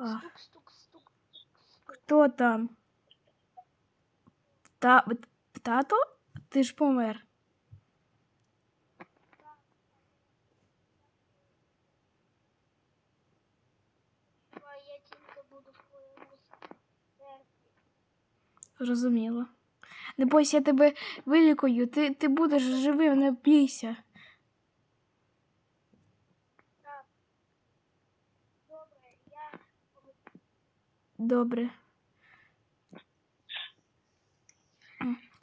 Стук, стук, стук. хто там? Та, тато? Ти ж помер. Зрозуміло. Не бойся, я тебе вилікую, ти, ти будеш живим, не бійся. Так. Добре, я Добре.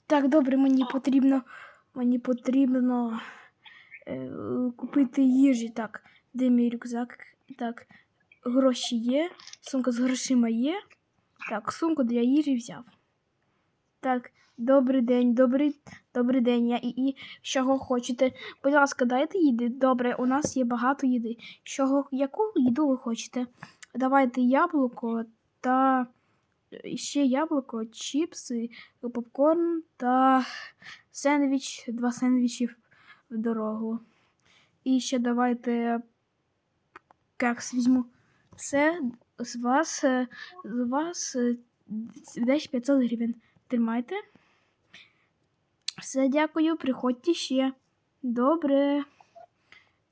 Так, добре, мені потрібно. Мені потрібно е, купити їжі. Так, де мій рюкзак? Так, гроші є, сумка з грошима є. Так, сумку для їжі взяв. Так, добрий день, добрий, добрий день. Я і, і чого хочете? Будь ласка, дайте їди. Добре, у нас є багато їди. Чого, яку їду ви хочете? Давайте яблуко та е, ще яблуко, чіпси, попкорн та сендвіч, два сендвічі в дорогу. І ще давайте кекс візьму. Все з вас, е, з вас е, десь 500 гривень. Тримайте. Все, дякую, приходьте ще. Добре.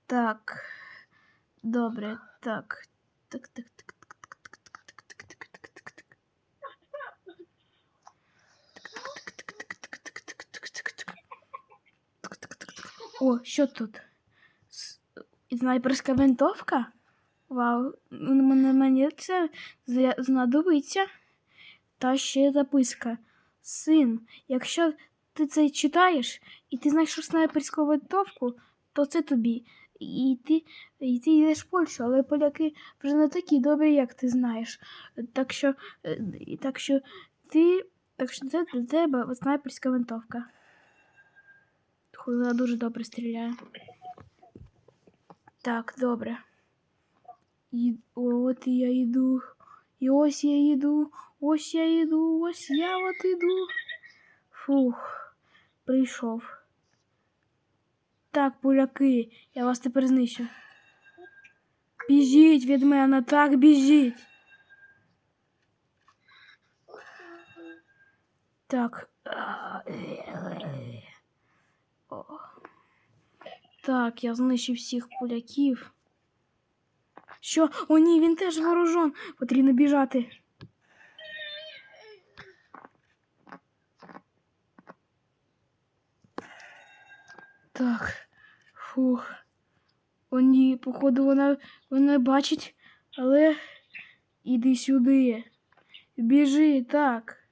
Так. Добре, так, так, так, так, так, так, так, так, так, так. О, що тут? Снайперська винтовка? Вау, мені це знадобиться. Та ще записка. Син, якщо ти це читаєш і ти знайшов снайперську винтовку, то це тобі. І ти, і ти йдеш в Польщу, але поляки вже не такі добрі, як ти знаєш. Так що, е, так що ти. Так що це для тебе снайперська винтовка. Вона дуже добре стріляє. Так, добре. І от і я йду. І ось я йду, ось я йду, ось я от іду. Фух, прийшов. Так, поляки, я вас тепер знищу. Біжіть від мене, так, біжіть. Так. Так, я знищив всіх поляків. Що? О, ні, він теж вооружен. Потрібно біжати. Так. Фух. О, ні, походу, вона, вона бачить, але іди сюди. Біжи, так.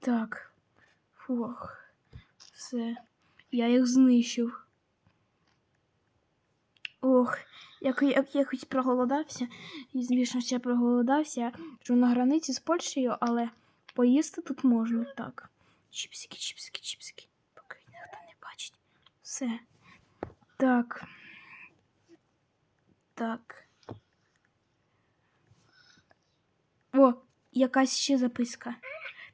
Так. Фух. Все. Я їх знищив. Ох, як, як якось проголодався. І звісно, ще проголодався. Що на границі з Польщею, але поїсти тут можна так. Чіпсики, чіпсики, чіпсики. Поки ніхто не бачить. Все. Так. Так. О, якась ще записка.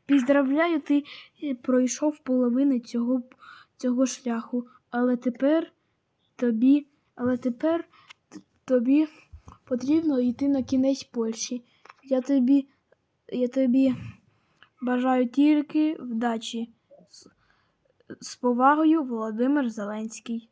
Поздравляю, ти е, пройшов половину цього, цього шляху, але тепер тобі, але тепер тобі потрібно йти на кінець Польщі. Я тобі, я тобі бажаю тільки вдачі. З, повагою, Володимир Зеленський.